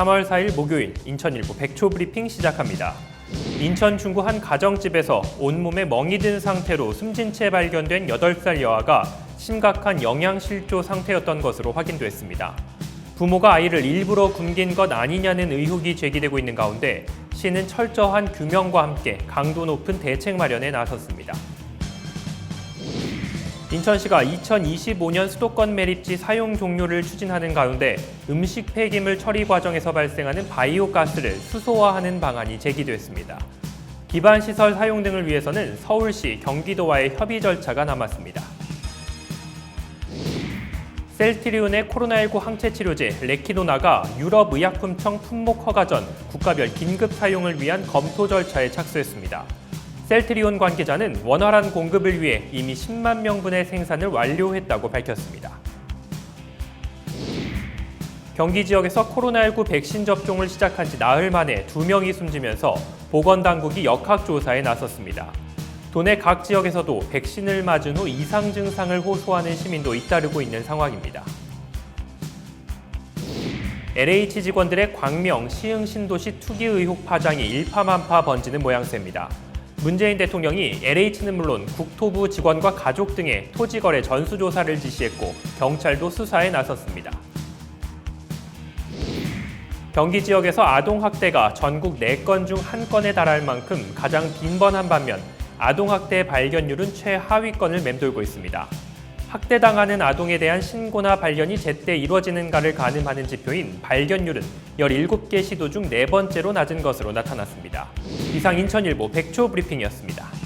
3월 4일 목요일 인천일보 백초 브리핑 시작합니다. 인천 중구 한 가정집에서 온몸에 멍이 든 상태로 숨진 채 발견된 8살 여아가 심각한 영양실조 상태였던 것으로 확인됐습니다. 부모가 아이를 일부러 굶긴 것 아니냐는 의혹이 제기되고 있는 가운데 시는 철저한 규명과 함께 강도 높은 대책 마련에 나섰습니다. 인천시가 2025년 수도권 매립지 사용 종료를 추진하는 가운데 음식 폐기물 처리 과정에서 발생하는 바이오 가스를 수소화하는 방안이 제기됐습니다. 기반 시설 사용 등을 위해서는 서울시, 경기도와의 협의 절차가 남았습니다. 셀트리온의 코로나19 항체 치료제 레키노나가 유럽 의약품청 품목 허가 전 국가별 긴급 사용을 위한 검토 절차에 착수했습니다. 셀트리온 관계자는 원활한 공급을 위해 이미 10만 명분의 생산을 완료했다고 밝혔습니다. 경기 지역에서 코로나19 백신 접종을 시작한 지 나흘 만에 두 명이 숨지면서 보건당국이 역학조사에 나섰습니다. 도내 각 지역에서도 백신을 맞은 후 이상 증상을 호소하는 시민도 잇따르고 있는 상황입니다. LH 직원들의 광명, 시흥 신도시 투기 의혹 파장이 일파만파 번지는 모양새입니다. 문재인 대통령이 LH는 물론 국토부 직원과 가족 등의 토지 거래 전수조사를 지시했고 경찰도 수사에 나섰습니다. 경기 지역에서 아동 학대가 전국 4건 중 1건에 달할 만큼 가장 빈번한 반면 아동 학대 발견율은 최하위권을 맴돌고 있습니다. 학대당하는 아동에 대한 신고나 발견이 제때 이루어지는가를 가늠하는 지표인 발견율은 17개 시도 중 네 번째로 낮은 것으로 나타났습니다. 이상 인천일보 백초 브리핑이었습니다.